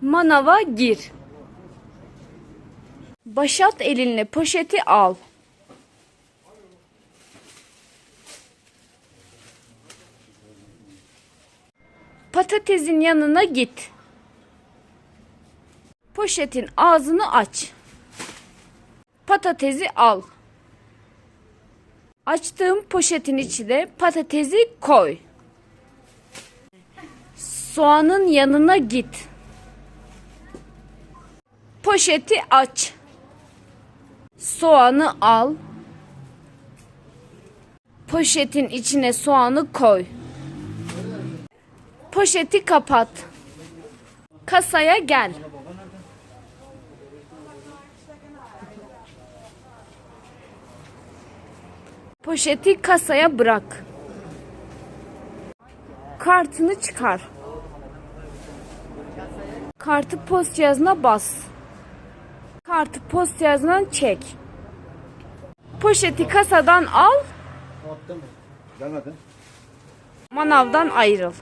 Manava gir. Başat elinle poşeti al. Patatesin yanına git. Poşetin ağzını aç. Patatesi al. Açtığım poşetin içine patatesi koy. Soğanın yanına git. Poşeti aç. Soğanı al. Poşetin içine soğanı koy. Poşeti kapat. Kasaya gel. Poşeti kasaya bırak. Kartını çıkar. Kartı post cihazına bas. Kartı post cihazından çek. Poşeti kasadan al, Gelmedi. manavdan ayrıl.